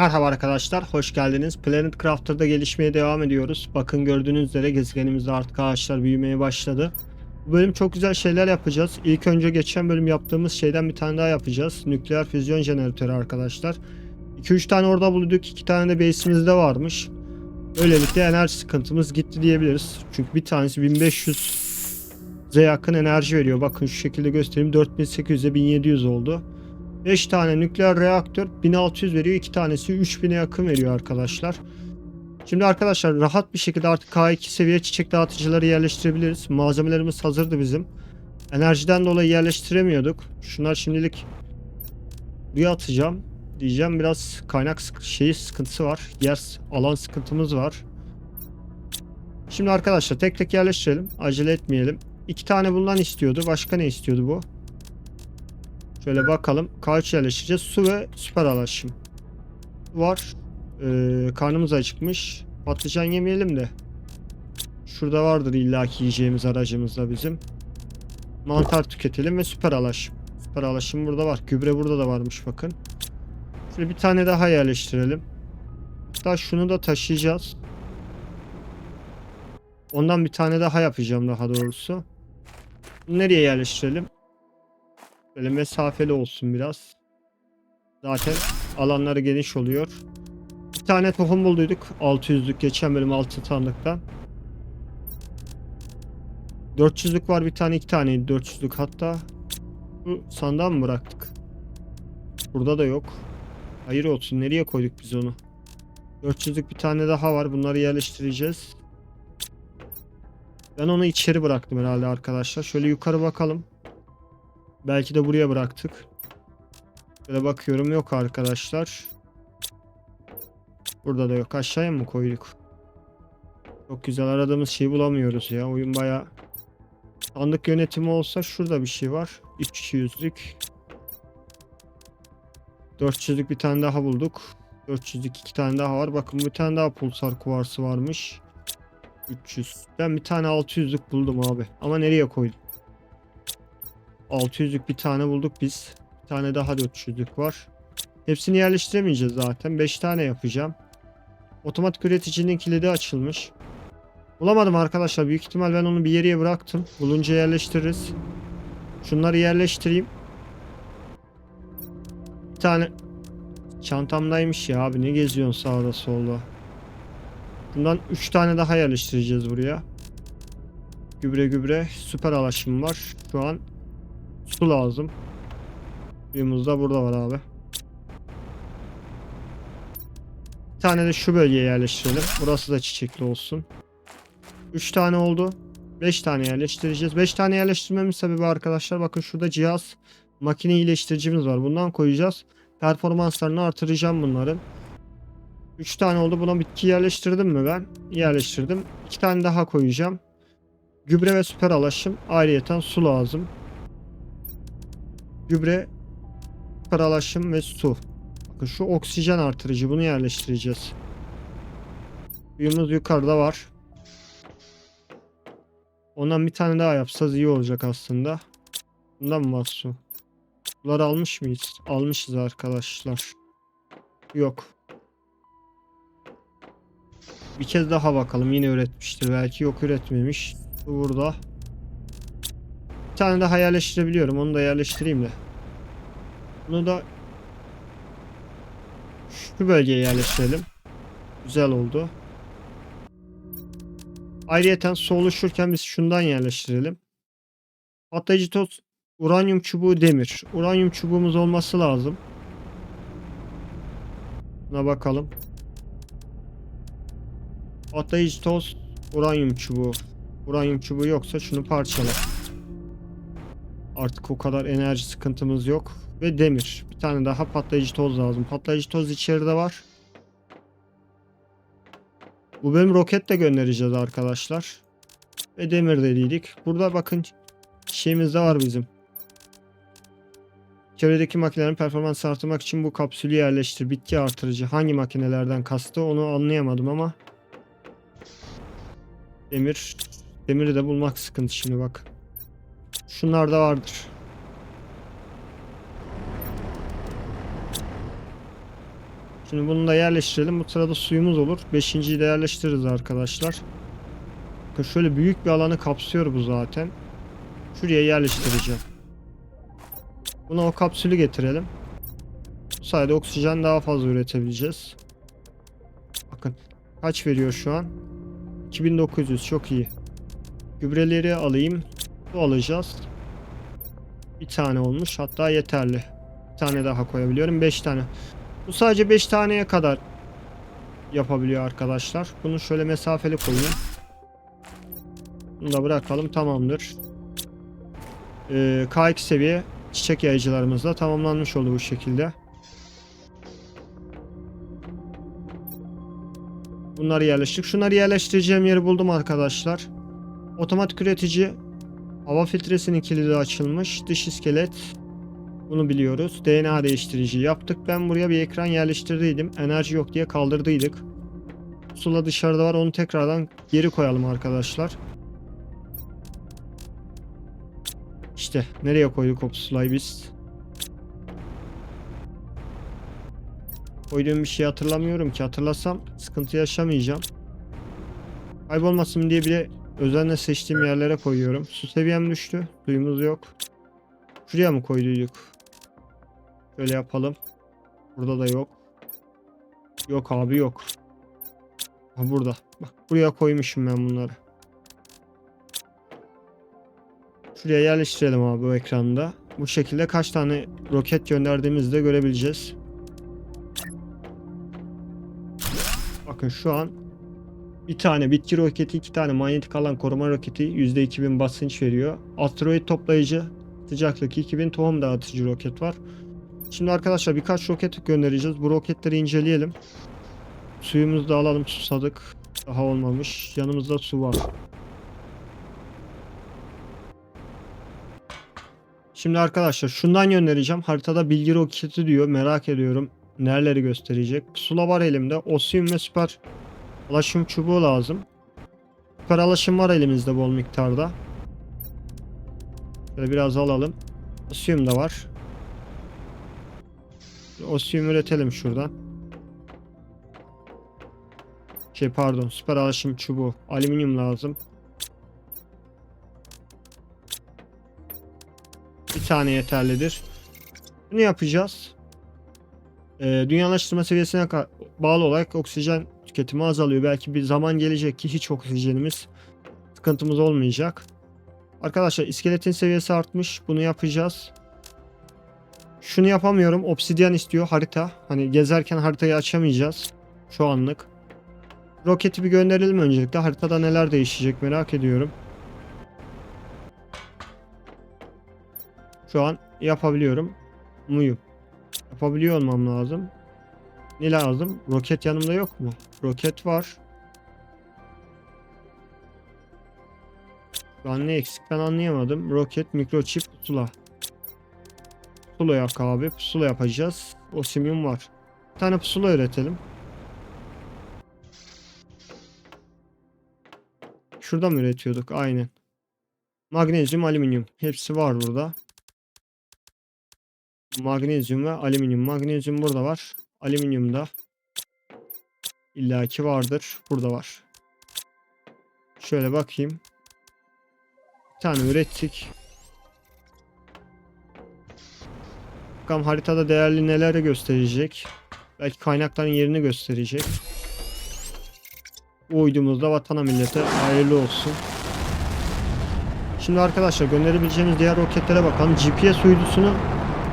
Merhaba arkadaşlar, hoş geldiniz. Planet Crafter'da gelişmeye devam ediyoruz. Bakın gördüğünüz üzere gezegenimizde artık ağaçlar büyümeye başladı. Bu bölüm çok güzel şeyler yapacağız. İlk önce geçen bölüm yaptığımız şeyden bir tane daha yapacağız. Nükleer füzyon jeneratörü arkadaşlar. 2-3 tane orada bulduk, 2 tane de base'imizde varmış. Böylelikle enerji sıkıntımız gitti diyebiliriz. Çünkü bir tanesi 1500'e yakın enerji veriyor. Bakın şu şekilde göstereyim. 4800'e 1700 oldu. 5 tane nükleer reaktör 1600 veriyor. 2 tanesi 3000'e yakın veriyor arkadaşlar. Şimdi arkadaşlar rahat bir şekilde artık K2 seviye çiçek dağıtıcıları yerleştirebiliriz. Malzemelerimiz hazırdı bizim. Enerjiden dolayı yerleştiremiyorduk. Şunlar şimdilik buraya atacağım. Diyeceğim biraz kaynak sık şeyi sıkıntısı var. Yer alan sıkıntımız var. Şimdi arkadaşlar tek tek yerleştirelim. Acele etmeyelim. İki tane bundan istiyordu. Başka ne istiyordu bu? Şöyle bakalım. Kaç yerleştireceğiz? Su ve süper alaşım. Var. Ee, karnımız acıkmış. Patlıcan yemeyelim de. Şurada vardır illaki yiyeceğimiz aracımızda bizim. Mantar tüketelim ve süper alaşım. Süper alaşım burada var. Gübre burada da varmış bakın. Şöyle bir tane daha yerleştirelim. Hatta şunu da taşıyacağız. Ondan bir tane daha yapacağım daha doğrusu. Nereye yerleştirelim? Böyle mesafeli olsun biraz. Zaten alanları geniş oluyor. Bir tane tohum bulduyduk. 600'lük geçen bölüm altı sandıktan. 400'lük var bir tane iki taneydi 400'lük hatta. Bu sandığa mı bıraktık? Burada da yok. Hayır olsun nereye koyduk biz onu? 400'lük bir tane daha var bunları yerleştireceğiz. Ben onu içeri bıraktım herhalde arkadaşlar. Şöyle yukarı bakalım. Belki de buraya bıraktık. Böyle bakıyorum yok arkadaşlar. Burada da yok. Aşağıya mı koyduk? Çok güzel aradığımız şeyi bulamıyoruz ya. Oyun baya sandık yönetimi olsa şurada bir şey var. 200'lük. 400'lük bir tane daha bulduk. 400'lük iki tane daha var. Bakın bir tane daha pulsar kuvarsı varmış. 300. Ben bir tane 600'lük buldum abi. Ama nereye koydum? 600'lük bir tane bulduk biz. Bir tane daha 400'lük var. Hepsini yerleştiremeyeceğiz zaten. 5 tane yapacağım. Otomatik üreticinin kilidi açılmış. Bulamadım arkadaşlar. Büyük ihtimal ben onu bir yere bıraktım. Bulunca yerleştiririz. Şunları yerleştireyim. Bir tane çantamdaymış ya abi. Ne geziyorsun sağda solda. Bundan 3 tane daha yerleştireceğiz buraya. Gübre gübre. Süper alaşım var. Şu an Su lazım. Suyumuz da burada var abi. Bir tane de şu bölgeye yerleştirelim. Burası da çiçekli olsun. 3 tane oldu. 5 tane yerleştireceğiz. 5 tane yerleştirmemin sebebi arkadaşlar bakın şurada cihaz makine iyileştiricimiz var. Bundan koyacağız. Performanslarını artıracağım bunların. 3 tane oldu. Buna bitki yerleştirdim mi ben? Yerleştirdim. 2 tane daha koyacağım. Gübre ve süper alaşım. Ayrıyeten su lazım gübre, paralaşım ve su. Bakın şu oksijen artırıcı bunu yerleştireceğiz. Suyumuz yukarıda var. Ondan bir tane daha yapsanız iyi olacak aslında. Bundan mı var su? Bunları almış mıyız? Almışız arkadaşlar. Yok. Bir kez daha bakalım. Yine üretmiştir. Belki yok üretmemiş. Bu burada. Tane daha yerleştirebiliyorum. Onu da yerleştireyim de. Bunu da şu bölgeye yerleştirelim. Güzel oldu. Ayrıyeten su oluşurken biz şundan yerleştirelim. Patlayıcı toz, uranyum çubuğu, demir. Uranyum çubuğumuz olması lazım. Buna bakalım. Patlayıcı toz, uranyum çubuğu. Uranyum çubuğu yoksa şunu parçala. Artık o kadar enerji sıkıntımız yok. Ve demir. Bir tane daha patlayıcı toz lazım. Patlayıcı toz içeride var. Bu bölüm roket de göndereceğiz arkadaşlar. Ve demir dediydik. Burada bakın şeyimiz de var bizim. Çevredeki makinelerin performans artırmak için bu kapsülü yerleştir. Bitki artırıcı. Hangi makinelerden kastı onu anlayamadım ama. Demir. Demiri de bulmak sıkıntı şimdi bak. Şunlar da vardır. Şimdi bunu da yerleştirelim. Bu sırada suyumuz olur. Beşinciyi de yerleştiririz arkadaşlar. Şöyle büyük bir alanı kapsıyor bu zaten. Şuraya yerleştireceğim. Buna o kapsülü getirelim. Bu sayede oksijen daha fazla üretebileceğiz. Bakın kaç veriyor şu an? 2900 çok iyi. Gübreleri alayım. Su alacağız. Bir tane olmuş hatta yeterli. Bir tane daha koyabiliyorum. 5 tane. Bu sadece 5 taneye kadar yapabiliyor arkadaşlar. Bunu şöyle mesafeli koyayım. Bunu da bırakalım tamamdır. Ee, K2 seviye çiçek yayıcılarımız da tamamlanmış oldu bu şekilde. Bunları yerleştirdik. Şunları yerleştireceğim yeri buldum arkadaşlar. Otomatik üretici hava filtresinin kilidi açılmış. Dış iskelet bunu biliyoruz. DNA değiştirici yaptık. Ben buraya bir ekran yerleştirdiydim. Enerji yok diye kaldırdıydık. Pusula dışarıda var. Onu tekrardan geri koyalım arkadaşlar. İşte nereye koyduk o pusulayı biz? Koyduğum bir şey hatırlamıyorum ki. Hatırlasam sıkıntı yaşamayacağım. Kaybolmasın diye bile özenle seçtiğim yerlere koyuyorum. Su seviyem düştü. Suyumuz yok. Şuraya mı koyduyduk? Şöyle yapalım. Burada da yok. Yok abi yok. Ha burada. Bak buraya koymuşum ben bunları. Şuraya yerleştirelim abi bu ekranda. Bu şekilde kaç tane roket gönderdiğimizi de görebileceğiz. Bakın şu an bir tane bitki roketi, iki tane manyetik alan koruma roketi %2000 basınç veriyor. Asteroid toplayıcı, sıcaklık 2000 tohum dağıtıcı roket var. Şimdi arkadaşlar birkaç roket göndereceğiz. Bu roketleri inceleyelim. Suyumuzu da alalım susadık. Daha olmamış. Yanımızda su var. Şimdi arkadaşlar şundan göndereceğim. Haritada bilgi roketi diyor. Merak ediyorum. Nereleri gösterecek. Pusula var elimde. Osium ve süper alaşım çubuğu lazım. Süper alaşım var elimizde bol miktarda. Şöyle biraz alalım. Osium da var. Osium üretelim şuradan. Şey pardon süper alaşım çubuğu. Alüminyum lazım. Bir tane yeterlidir. Bunu yapacağız. Ee, dünyalaştırma seviyesine bağlı olarak oksijen tüketimi azalıyor. Belki bir zaman gelecek ki hiç oksijenimiz sıkıntımız olmayacak. Arkadaşlar iskeletin seviyesi artmış. Bunu yapacağız. Şunu yapamıyorum. Obsidyen istiyor harita. Hani gezerken haritayı açamayacağız. Şu anlık. Roketi bir gönderelim öncelikle. Haritada neler değişecek merak ediyorum. Şu an yapabiliyorum. Muyum? Yapabiliyor olmam lazım. Ne lazım? Roket yanımda yok mu? Roket var. An ne eksik ben anlayamadım. Roket, mikroçip, pusula. Pusula yak abi. Pusula yapacağız. O simyum var. Bir tane pusula üretelim. Şurada mı üretiyorduk? Aynen. Magnezyum, alüminyum. Hepsi var burada. Magnezyum ve alüminyum. Magnezyum burada var. Alüminyum da illaki vardır. Burada var. Şöyle bakayım. Bir tane ürettik. Bakalım haritada değerli neler gösterecek. Belki kaynakların yerini gösterecek. Uydumuzda vatana millete hayırlı olsun. Şimdi arkadaşlar gönderebileceğimiz diğer roketlere bakalım. GPS uydusunu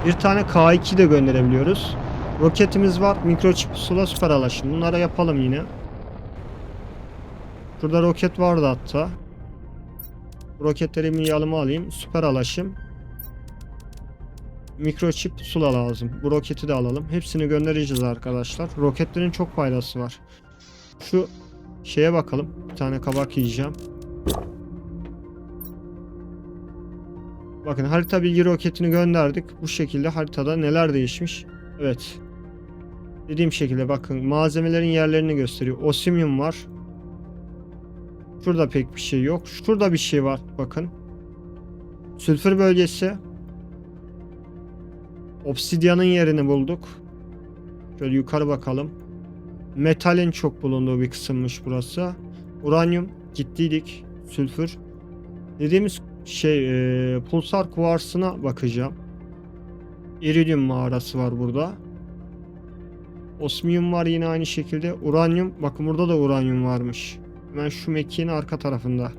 bir tane K2 de gönderebiliyoruz. Roketimiz var. Mikroçip pusula süper alaşım. Bunlara yapalım yine. Şurada roket vardı hatta. Bu Roketleri bir yanıma alayım. Süper alaşım. Mikroçip pusula lazım. Bu roketi de alalım. Hepsini göndereceğiz arkadaşlar. Roketlerin çok faydası var. Şu şeye bakalım. Bir tane kabak yiyeceğim. Bakın harita bilgi roketini gönderdik. Bu şekilde haritada neler değişmiş. Evet. Dediğim şekilde bakın malzemelerin yerlerini gösteriyor. Osimium var. Şurada pek bir şey yok. Şurada bir şey var bakın. Sülfür bölgesi. Obsidyanın yerini bulduk. Şöyle yukarı bakalım. Metalin çok bulunduğu bir kısımmış burası. Uranyum gittiydik. Sülfür. Dediğimiz şey e, pulsar kuvarsına bakacağım. İridium mağarası var burada. Osmiyum var yine aynı şekilde. Uranyum. Bakın burada da uranyum varmış. Hemen şu mekiğin arka tarafında.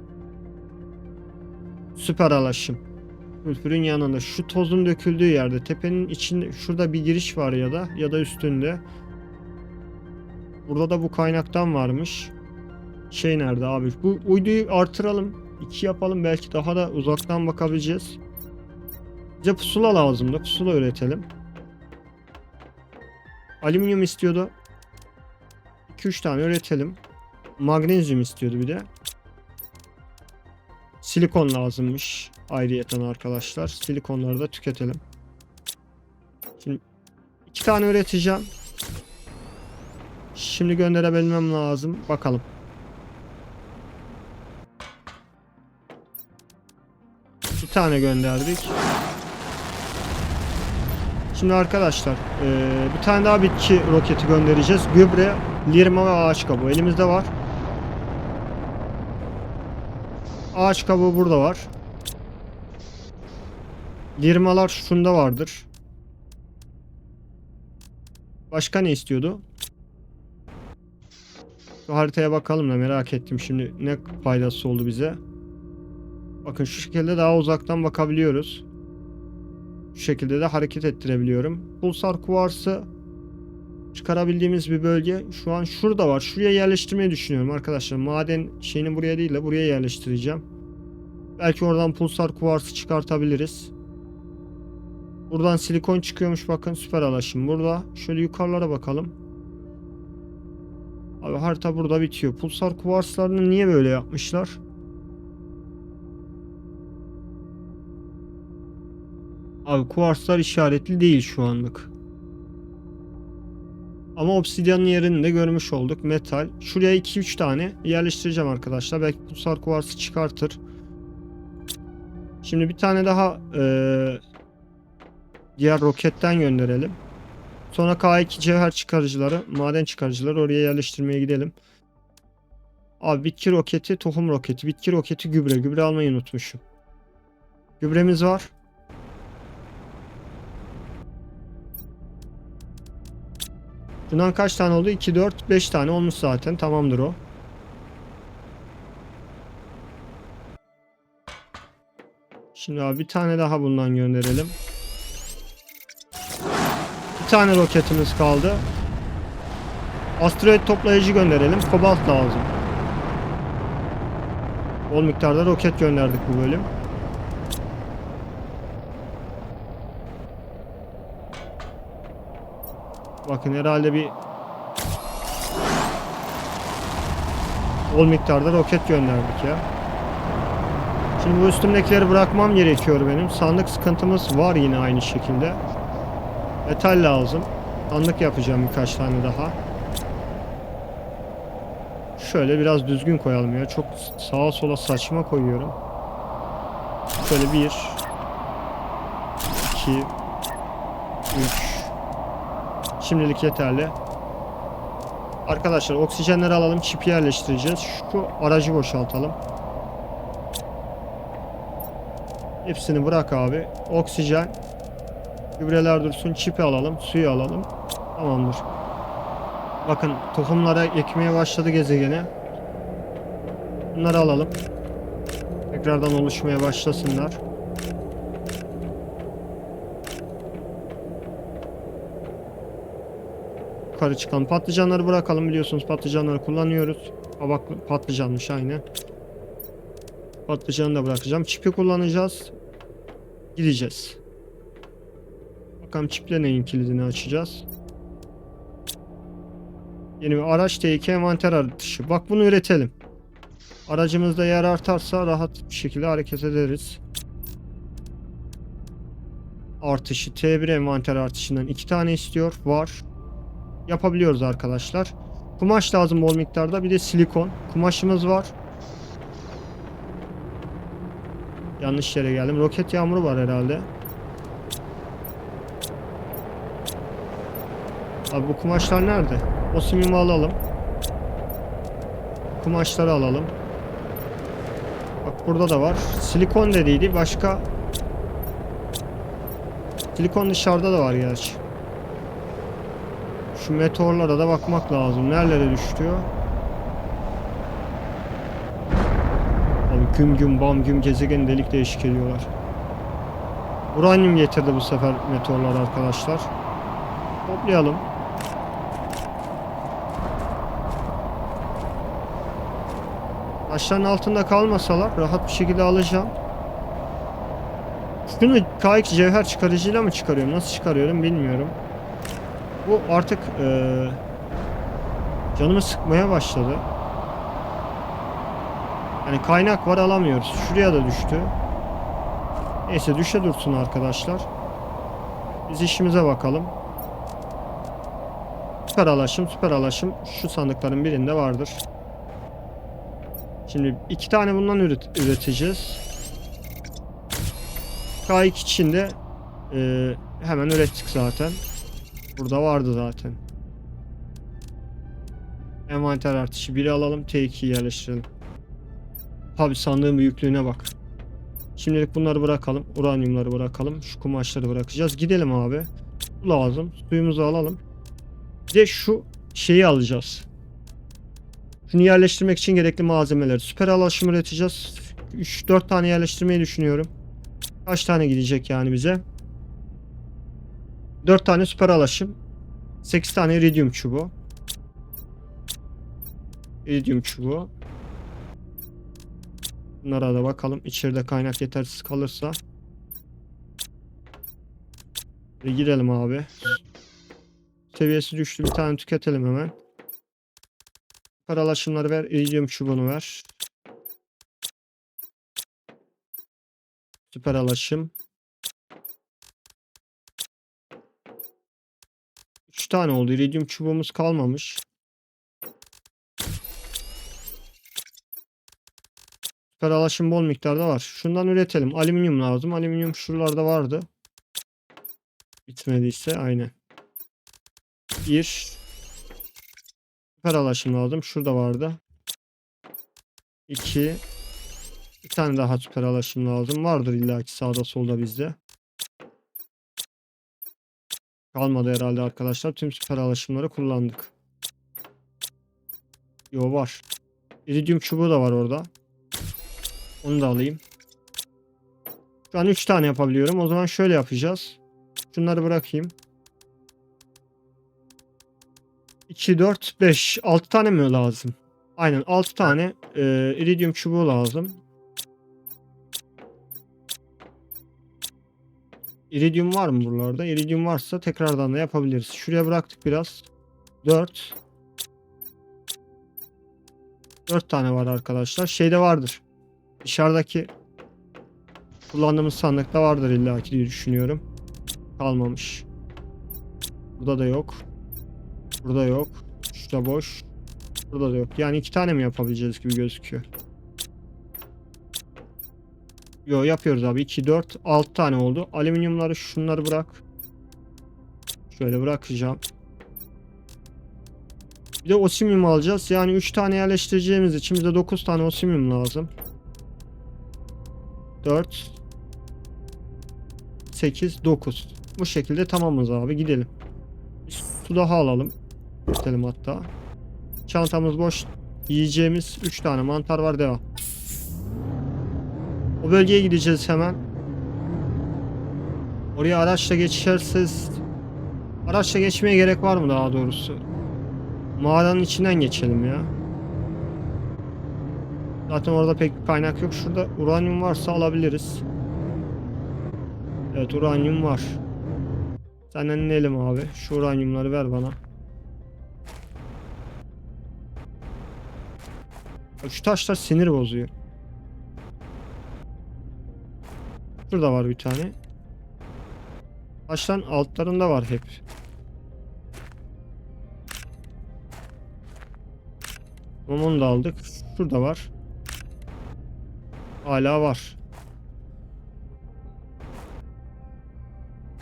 Süper alaşım. Sülfürün yanında. Şu tozun döküldüğü yerde. Tepenin içinde şurada bir giriş var ya da ya da üstünde. Burada da bu kaynaktan varmış. Şey nerede abi? Bu uyduyu artıralım. 2 yapalım. Belki daha da uzaktan bakabileceğiz. Bize pusula lazımdı. Pusula üretelim. Alüminyum istiyordu. 2-3 tane üretelim. Magnezyum istiyordu bir de. Silikon lazımmış. Ayrıyeten arkadaşlar. Silikonları da tüketelim. Şimdi iki tane üreteceğim. Şimdi gönderebilmem lazım. Bakalım. Bir tane gönderdik. Şimdi arkadaşlar eee, bir tane daha bitki roketi göndereceğiz. Gübre, lirma ve ağaç kabuğu elimizde var. Ağaç kabuğu burada var. Lirmalar şunda vardır. Başka ne istiyordu? Şu haritaya bakalım da merak ettim şimdi ne faydası oldu bize. Bakın şu şekilde daha uzaktan bakabiliyoruz. Şekilde de hareket ettirebiliyorum. Pulsar kuvarsı çıkarabildiğimiz bir bölge şu an şurada var. Şuraya yerleştirmeyi düşünüyorum arkadaşlar. Maden şeyini buraya değil de buraya yerleştireceğim. Belki oradan pulsar kuvarsı çıkartabiliriz. Buradan silikon çıkıyormuş bakın süper alaşım burada. Şöyle yukarılara bakalım. Abi harita burada bitiyor. Pulsar kuvarslarını niye böyle yapmışlar? Abi kuvarslar işaretli değil şu anlık. Ama obsidyanın yerini de görmüş olduk. Metal. Şuraya 2-3 tane yerleştireceğim arkadaşlar. Belki pulsar kuvarsı çıkartır. Şimdi bir tane daha eee, diğer roketten gönderelim. Sonra K2 cevher çıkarıcıları, maden çıkarıcıları oraya yerleştirmeye gidelim. Abi bitki roketi, tohum roketi, bitki roketi, gübre. Gübre almayı unutmuşum. Gübremiz var. Bundan kaç tane oldu? 2, 4, 5 tane olmuş zaten. Tamamdır o. Şimdi abi bir tane daha bundan gönderelim. Bir tane roketimiz kaldı. Asteroid toplayıcı gönderelim. Kobalt lazım. Bol miktarda roket gönderdik bu bölüm. Bakın herhalde bir bol miktarda roket gönderdik ya. Şimdi bu üstümdekileri bırakmam gerekiyor benim. Sandık sıkıntımız var yine aynı şekilde. Metal lazım. Sandık yapacağım birkaç tane daha. Şöyle biraz düzgün koyalım ya. Çok sağa sola saçma koyuyorum. Şöyle bir, iki, üç. Şimdilik yeterli. Arkadaşlar oksijenleri alalım. Çipi yerleştireceğiz. Şu aracı boşaltalım. Hepsini bırak abi. Oksijen. Gübreler dursun. Çipi alalım. Suyu alalım. Tamamdır. Bakın tohumlara ekmeye başladı gezegene. Bunları alalım. Tekrardan oluşmaya başlasınlar. Yukarı çıkalım. Patlıcanları bırakalım. Biliyorsunuz patlıcanları kullanıyoruz. Kabak patlıcanmış aynı. Patlıcanı da bırakacağım. Çipi kullanacağız. Gideceğiz. Bakalım çiple neyin kilidini açacağız. Yeni bir araç T2 envanter artışı. Bak bunu üretelim. Aracımızda yer artarsa rahat bir şekilde hareket ederiz. Artışı T1 envanter artışından iki tane istiyor. Var. Yapabiliyoruz arkadaşlar. Kumaş lazım bol miktarda. Bir de silikon. Kumaşımız var. Yanlış yere geldim. Roket yağmuru var herhalde. Abi bu kumaşlar nerede? O simimi alalım. Kumaşları alalım. Bak burada da var. Silikon dediydi. Başka Silikon dışarıda da var gerçi. Şu meteorlara da bakmak lazım. Nerelere düşüyor? Abi güm güm bam güm gezegen delik değişik ediyorlar. Uranyum getirdi bu sefer meteorlar arkadaşlar. Toplayalım. Taşların altında kalmasalar rahat bir şekilde alacağım. Şunu kayık cevher çıkarıcıyla mı çıkarıyorum? Nasıl çıkarıyorum bilmiyorum. Bu artık eee canımı sıkmaya başladı. Yani kaynak var alamıyoruz. Şuraya da düştü. Neyse düşe dursun arkadaşlar. Biz işimize bakalım. Süper alaşım, süper alaşım şu sandıkların birinde vardır. Şimdi iki tane bundan üret üreteceğiz. K2 için de e, hemen ürettik zaten. Burada vardı zaten. Envanter artışı 1'i alalım. T2'yi yerleştirelim. Tabi sandığın büyüklüğüne bak. Şimdilik bunları bırakalım. Uranyumları bırakalım. Şu kumaşları bırakacağız. Gidelim abi. Bu lazım. Suyumuzu alalım. Bir de şu şeyi alacağız. Şunu yerleştirmek için gerekli malzemeler. Süper alaşım üreteceğiz. 3-4 tane yerleştirmeyi düşünüyorum. Kaç tane gidecek yani bize? 4 tane süper alaşım. 8 tane iridium çubuğu. İridium çubuğu. Bunlara da bakalım. İçeride kaynak yetersiz kalırsa. Bir girelim abi. Seviyesi düştü. Bir tane tüketelim hemen. Süper alaşımları ver. İridium çubuğunu ver. Süper alaşım. 3 tane oldu. İridium çubuğumuz kalmamış. Süper alaşım bol miktarda var. Şundan üretelim. Alüminyum lazım. Alüminyum şuralarda vardı. Bitmediyse aynen. Bir. Süper alaşım lazım. Şurada vardı. İki. Bir tane daha süper alaşım lazım. Vardır illaki sağda solda bizde. Kalmadı herhalde arkadaşlar. Tüm süper alaşımları kullandık. Yo var. İridium çubuğu da var orada. Onu da alayım. Şu an 3 tane yapabiliyorum. O zaman şöyle yapacağız. Şunları bırakayım. 2, 4, 5. 6 tane mi lazım? Aynen 6 tane e, iridium çubuğu lazım. İridium var mı buralarda? İridium varsa tekrardan da yapabiliriz. Şuraya bıraktık biraz. 4. 4 tane var arkadaşlar. Şeyde vardır. Dışarıdaki kullandığımız sandıkta vardır illaki diye düşünüyorum. Kalmamış. Burada da yok. Burada yok. Şurada boş. Burada da yok. Yani iki tane mi yapabileceğiz gibi gözüküyor. Yo yapıyoruz abi. 2, 4, 6 tane oldu. Alüminyumları şunları bırak. Şöyle bırakacağım. Bir de osimium alacağız. Yani 3 tane yerleştireceğimiz için bize 9 tane osimium lazım. 4 8 9 Bu şekilde tamamız abi gidelim. Su daha alalım. Gidelim hatta. Çantamız boş. Yiyeceğimiz 3 tane mantar var devam. O bölgeye gideceğiz hemen. Oraya araçla geçerseniz araçla geçmeye gerek var mı daha doğrusu? Mağaranın içinden geçelim ya. Zaten orada pek bir kaynak yok. Şurada uranyum varsa alabiliriz. Evet uranyum var. Senden inelim abi. Şu uranyumları ver bana. Şu taşlar sinir bozuyor. Şurada var bir tane. Taşların altlarında var hep. Onu da aldık. Şurada var. Hala var.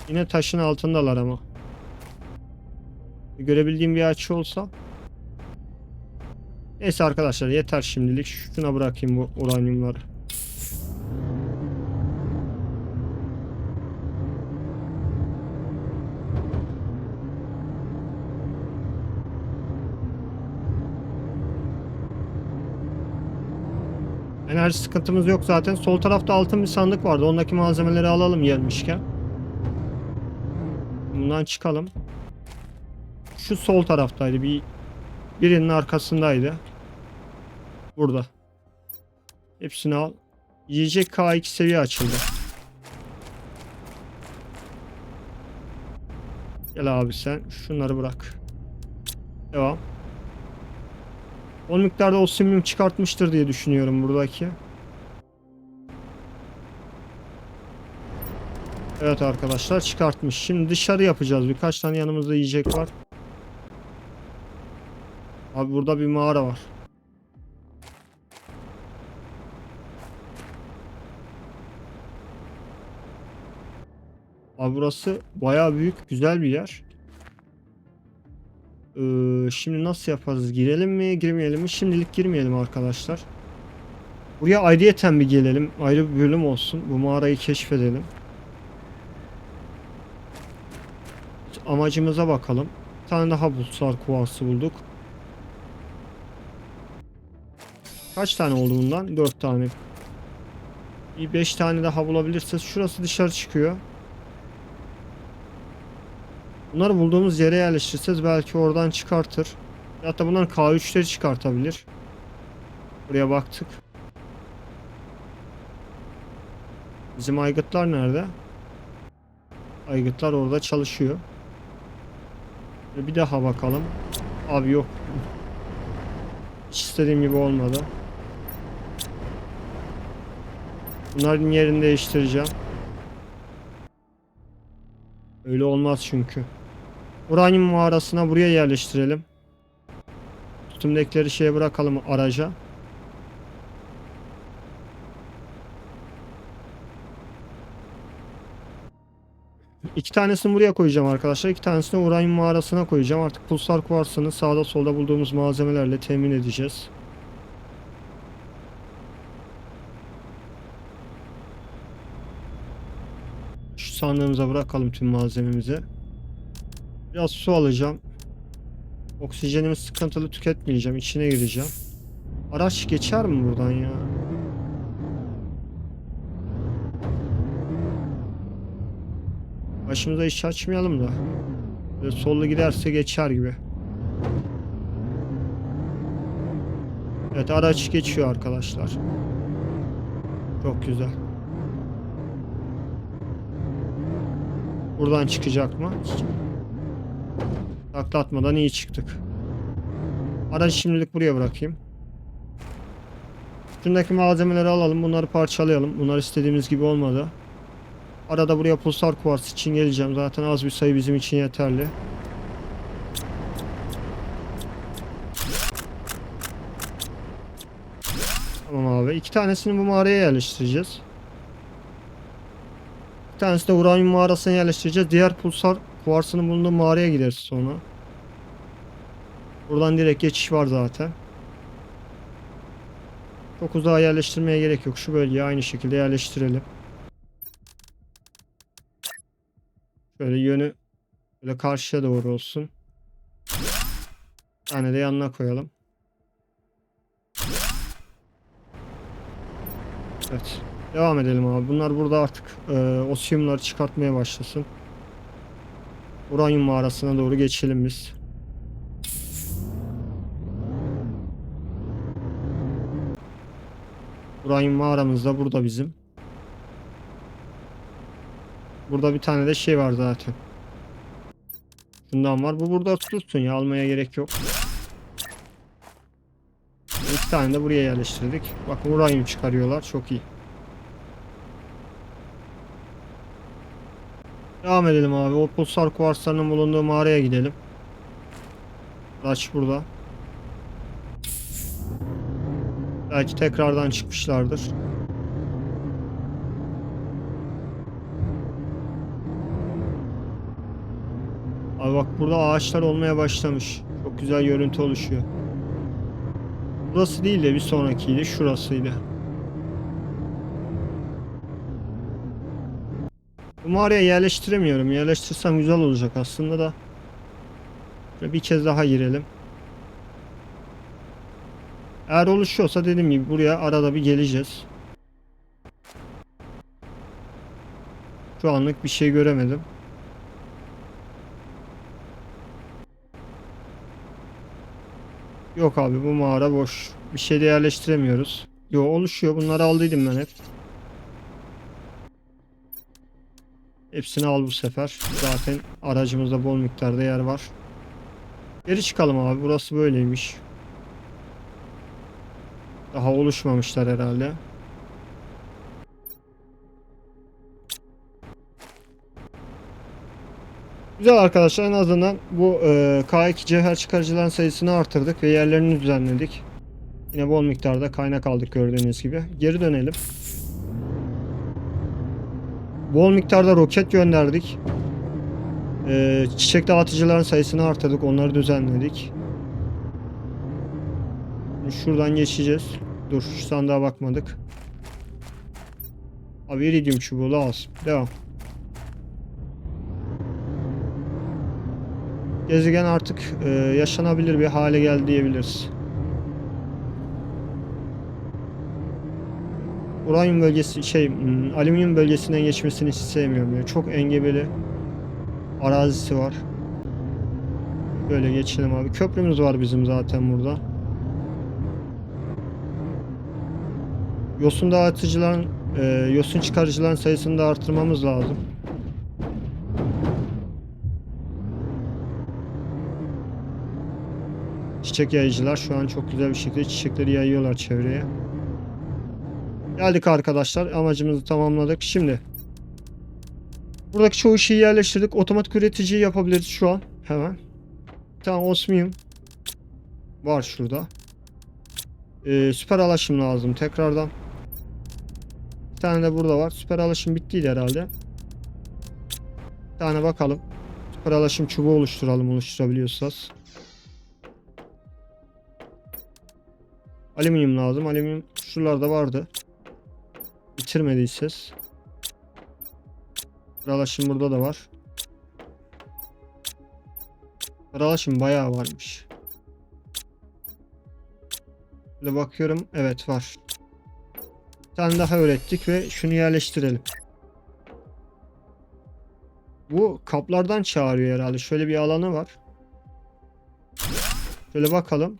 Yine taşın altındalar ama. Görebildiğim bir açı olsa. Neyse arkadaşlar yeter şimdilik. Şuna bırakayım bu uranyumları. Enerji sıkıntımız yok zaten. Sol tarafta altın bir sandık vardı. Ondaki malzemeleri alalım gelmişken. Bundan çıkalım. Şu sol taraftaydı. Bir birinin arkasındaydı. Burada. Hepsini al. Yiyecek K2 seviye açıldı. Gel abi sen. Şunları bırak. Devam. O miktarda o simlim çıkartmıştır diye düşünüyorum buradaki. Evet arkadaşlar çıkartmış. Şimdi dışarı yapacağız. Birkaç tane yanımızda yiyecek var. Abi burada bir mağara var. Abi burası bayağı büyük, güzel bir yer. Ee, şimdi nasıl yaparız? Girelim mi, girmeyelim mi? Şimdilik girmeyelim arkadaşlar. Buraya ayrıyeten bir gelelim. Ayrı bir bölüm olsun. Bu mağarayı keşfedelim. Amacımıza bakalım. Bir tane daha bulsar kuvarsı bulduk. Kaç tane oldu bundan? 4 tane. Bir 5 tane daha bulabilirsiniz. Şurası dışarı çıkıyor. Bunları bulduğumuz yere yerleştirseniz belki oradan çıkartır. Hatta bunların K3'leri çıkartabilir. Buraya baktık. Bizim aygıtlar nerede? Aygıtlar orada çalışıyor. Bir daha bakalım. Abi yok. Hiç istediğim gibi olmadı. Bunların yerini değiştireceğim. Öyle olmaz çünkü. Uranyum mağarasına buraya yerleştirelim. Üstümdekileri şeye bırakalım araca. İki tanesini buraya koyacağım arkadaşlar. İki tanesini uranyum mağarasına koyacağım. Artık pulsar kuvarsını sağda solda bulduğumuz malzemelerle temin edeceğiz. Şu sandığımıza bırakalım tüm malzememizi. Biraz su alacağım. Oksijenimi sıkıntılı tüketmeyeceğim. İçine gireceğim. Araç geçer mi buradan ya? Başımıza iş açmayalım da. Böyle sollu giderse geçer gibi. Evet araç geçiyor arkadaşlar. Çok güzel. Buradan çıkacak mı? Taklatmadan iyi çıktık. Aracı şimdilik buraya bırakayım. Şundaki malzemeleri alalım. Bunları parçalayalım. Bunlar istediğimiz gibi olmadı. Arada buraya pulsar kuvars için geleceğim. Zaten az bir sayı bizim için yeterli. Tamam abi. İki tanesini bu mağaraya yerleştireceğiz. Bir tanesi de uranyum mağarasına yerleştireceğiz. Diğer pulsar kuvarsının bulunduğu mağaraya gideriz sonra. Buradan direkt geçiş var zaten. Çok uzağa yerleştirmeye gerek yok. Şu bölgeye aynı şekilde yerleştirelim. Şöyle yönü böyle karşıya doğru olsun. Bir tane de yanına koyalım. Evet. Devam edelim abi. Bunlar burada artık e, osyumları çıkartmaya başlasın. Uranyum mağarasına doğru geçelim biz. Uranyum mağaramız da burada bizim. Burada bir tane de şey var zaten. Bundan var. Bu burada tutsun ya. Almaya gerek yok. İki tane de buraya yerleştirdik. Bakın uranyum çıkarıyorlar. Çok iyi. Devam edelim abi. O pulsar kuvarslarının bulunduğu mağaraya gidelim. Araç burada. Belki tekrardan çıkmışlardır. Abi bak burada ağaçlar olmaya başlamış. Çok güzel görüntü oluşuyor. Burası değil de bir sonrakiydi. Şurasıydı. Bu mağaraya yerleştiremiyorum. Yerleştirsem güzel olacak aslında da. Şöyle bir kez daha girelim. Eğer oluşuyorsa dediğim gibi buraya arada bir geleceğiz. Şu anlık bir şey göremedim. Yok abi bu mağara boş. Bir şey de yerleştiremiyoruz. Yo oluşuyor. Bunları aldıydım ben hep. Hepsini al bu sefer. Zaten aracımızda bol miktarda yer var. Geri çıkalım abi. Burası böyleymiş. Daha oluşmamışlar herhalde. Güzel arkadaşlar en azından bu e, K2 cevher çıkarıcıların sayısını artırdık ve yerlerini düzenledik. Yine bol miktarda kaynak aldık gördüğünüz gibi. Geri dönelim. Bol miktarda roket gönderdik. E, çiçek dağıtıcıların sayısını artırdık. Onları düzenledik. Şuradan geçeceğiz. Dur şu sandığa bakmadık. Abi iridium çubuğu lazım. Devam. Gezegen artık e, yaşanabilir bir hale geldi diyebiliriz. Uranyum bölgesi şey hmm, alüminyum bölgesinden geçmesini hiç sevmiyorum. ya. çok engebeli arazisi var. Böyle geçelim abi. Köprümüz var bizim zaten burada. Yosun dağıtıcıların, e, yosun çıkarıcıların sayısını da artırmamız lazım. Çiçek yayıcılar şu an çok güzel bir şekilde çiçekleri yayıyorlar çevreye. Geldik arkadaşlar. Amacımızı tamamladık. Şimdi buradaki çoğu şeyi yerleştirdik. Otomatik üreticiyi yapabiliriz şu an. Hemen. Tamam osmiyum. Var şurada. Ee, süper alaşım lazım tekrardan. Bir tane de burada var. Süper alaşım bittiydi herhalde. Bir tane bakalım. Süper alaşım çubuğu oluşturalım oluşturabiliyorsak. Alüminyum lazım. Alüminyum şuralarda vardı. Bitirmediyseniz. Karalaşım burada da var. Karalaşım bayağı varmış. Böyle bakıyorum. Evet var. Bir tane daha öğrettik ve şunu yerleştirelim. Bu kaplardan çağırıyor herhalde. Şöyle bir alanı var. Şöyle bakalım.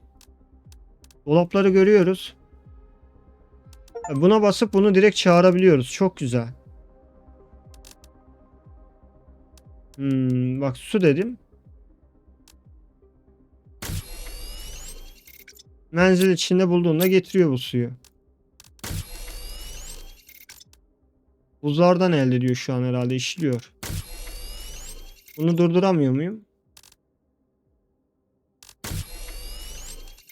Dolapları görüyoruz. Buna basıp bunu direkt çağırabiliyoruz. Çok güzel. Hmm, bak su dedim. Menzil içinde bulduğunda getiriyor bu suyu. Buzlardan elde ediyor şu an herhalde işliyor. Bunu durduramıyor muyum?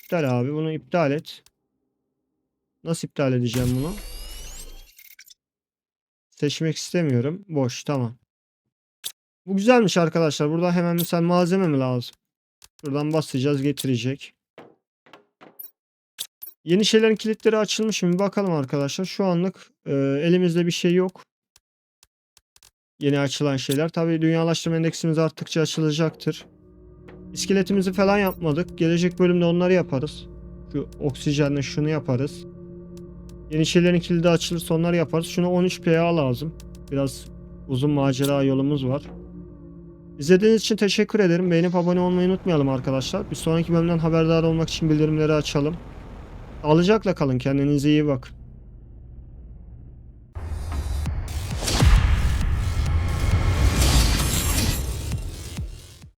İptal abi bunu iptal et. Nasıl iptal edeceğim bunu? Seçmek istemiyorum. Boş tamam. Bu güzelmiş arkadaşlar. Burada hemen mesela malzeme mi lazım? Buradan basacağız getirecek. Yeni şeylerin kilitleri açılmış mı? Bakalım arkadaşlar. Şu anlık e, elimizde bir şey yok. Yeni açılan şeyler. Tabii dünyalaştırma endeksimiz arttıkça açılacaktır. İskeletimizi falan yapmadık. Gelecek bölümde onları yaparız. Şu oksijenle şunu yaparız. Yeni kilidi açılırsa onları yaparız. Şuna 13 PA lazım. Biraz uzun macera yolumuz var. İzlediğiniz için teşekkür ederim. Beğenip abone olmayı unutmayalım arkadaşlar. Bir sonraki bölümden haberdar olmak için bildirimleri açalım. Sağlıcakla kalın. Kendinize iyi bakın.